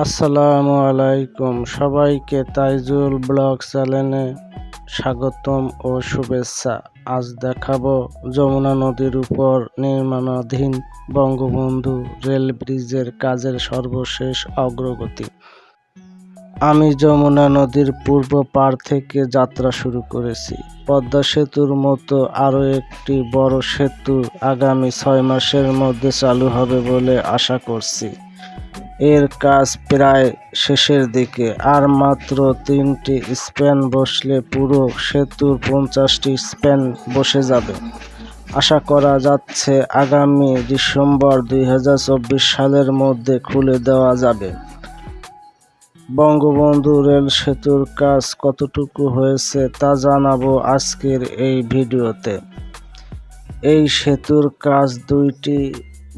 আসসালামু আলাইকুম। সবাইকে তাইজুল ব্লগ চ্যানেলে স্বাগতম ও শুভেচ্ছা। আজ দেখাবো যমুনা নদীর উপর নির্মাণাধীন বঙ্গবন্ধু রেল ব্রিজের কাজের সর্বশেষ অগ্রগতি। আমি যমুনা নদীর পূর্ব পার থেকে যাত্রা শুরু করেছি। পদ্মা সেতুর মতো আরও একটি বড় সেতু আগামী ছয় মাসের মধ্যে চালু হবে বলে আশা করছি। এর কাজ প্রায় শেষের দিকে। আর মাত্র তিনটি স্প্যান বসলে পুরো সেতুর পঞ্চাশটি স্প্যান বসে যাবে। আশা করা যাচ্ছে আগামী ডিসেম্বর দুই হাজার চব্বিশ সালের মধ্যে খুলে দেওয়া যাবে। বঙ্গবন্ধু রেল সেতুর কাজ কতটুকু হয়েছে তা জানাব আজকের এই ভিডিওতে। এই সেতুর কাজ দুইটি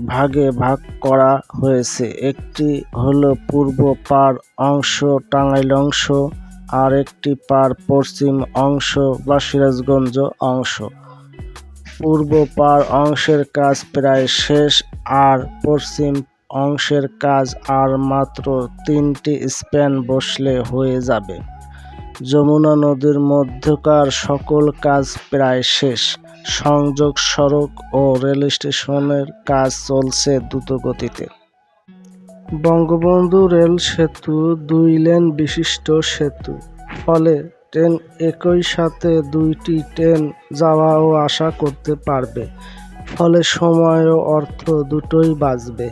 ভাগে ভাগ করা হয়েছে। একটি হলো পূর্ব পাড় অংশ টাঙ্গাইল অংশ, আর একটি পার পশ্চিম অংশ বা সিরাজগঞ্জ অংশ। পূর্ব পাড় অংশের কাজ প্রায় শেষ, আর পশ্চিম অংশের কাজ আর মাত্র তিনটি স্প্যান বসলে হয়ে যাবে। যমুনা নদীর মধ্যকার সকল কাজ প্রায় শেষ। সংযোগ সড়ক ও রেল স্টেশনের কাজ চলছে দ্রুতগতিতে। বঙ্গবন্ধু রেল সেতু দুই লেন বিশিষ্ট সেতু। ফলে ট্রেন একই সাথে দুইটি ট্রেন যাওয়া ও আসা করতে পারবে। ফলে সময় ও অর্থ দুটোই বাঁচবে।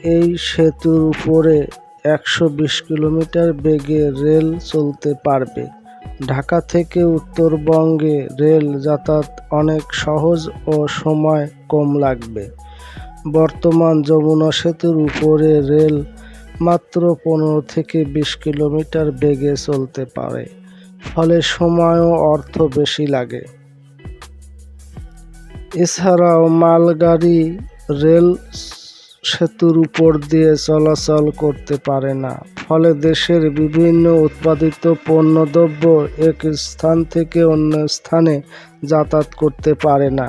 এই সেতুর উপরে একশো বিশ কিলোমিটার বেগে রেল চলতে পারবে। ঢাকা থেকে উত্তরবঙ্গে রেল যাতায়াত অনেক সহজ ও সময় কম লাগবে। বর্তমান যমুনা সেতুর উপরে রেল মাত্র পনেরো থেকে বিশ কিলোমিটার বেগে চলতে পারে, ফলে সময় ও অর্থ বেশি লাগে। এছাড়াও মালগাড়ি রেল সেতুর উপর দিয়ে চলাচল করতে পারে না। ফলে দেশের বিভিন্ন উৎপাদিত পণ্যদ্রব্য এক স্থান থেকে অন্য স্থানে যাতায়াত করতে পারে না।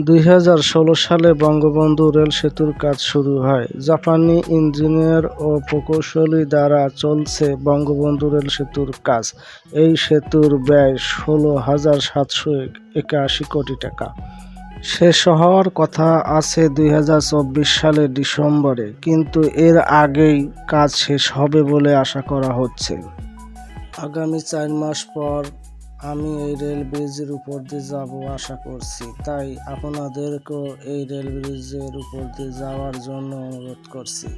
দুই হাজার ষোলো সালে বঙ্গবন্ধু রেল সেতুর কাজ শুরু হয়। জাপানি ইঞ্জিনিয়ার ও প্রকৌশলী দ্বারা চলছে বঙ্গবন্ধু রেল সেতুর কাজ। এই সেতুর ব্যয় ষোলো হাজার সাতশো একাশি কোটি টাকা। শেষ হওয়ার কথা আছে দুই হাজার চব্বিশ সালের ডিসেম্বরে, কিন্তু এর আগেই কাজ শেষ হবে বলে আশা করা হচ্ছে। আগামী চার মাস পর আমি এই রেল ব্রিজের উপর দিয়ে যাব আশা করছি। তাই আপনাদেরকেও এই রেল ব্রিজের উপর দিয়ে যাওয়ার জন্য অনুরোধ করছি।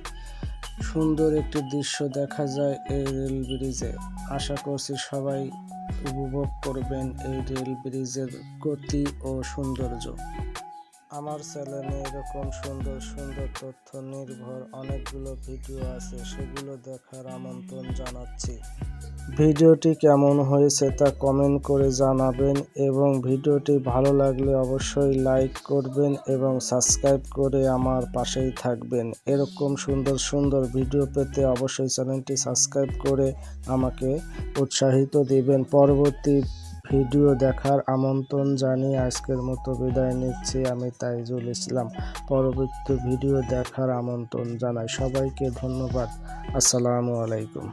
সুন্দর একটি দৃশ্য দেখা যায় এই রেল ব্রিজে। আশা করছি সবাই উপভোগ করবেন এই রেল ব্রিজের গতি ও সৌন্দর্য। আমার চ্যানেলে এরকম সুন্দর সুন্দর তথ্য, নির্ভর অনেকগুলো ভিডিও আছে, সেগুলো দেখার আমন্ত্রণ জানাচ্ছি। ভিডিওটি কেমন হয়েছে তা কমেন্ট করে জানাবেন এবং ভিডিওটি ভালো লাগলে অবশ্যই লাইক করবেন এবং সাবস্ক্রাইব করে আমার পাশেই থাকবেন। এরকম সুন্দর সুন্দর ভিডিও পেতে অবশ্যই চ্যানেলটি সাবস্ক্রাইব করে আমাকে উৎসাহিত দিবেন। পরবর্তী ভিডিও দেখার আমন্ত্রণ জানিয়ে আজকের মতো বিদায় নিচ্ছি আমি তাইজুল ইসলাম। পরবর্তী ভিডিও দেখার আমন্ত্রণ জানাই। সবাইকে ধন্যবাদ। আসসালামু আলাইকুম।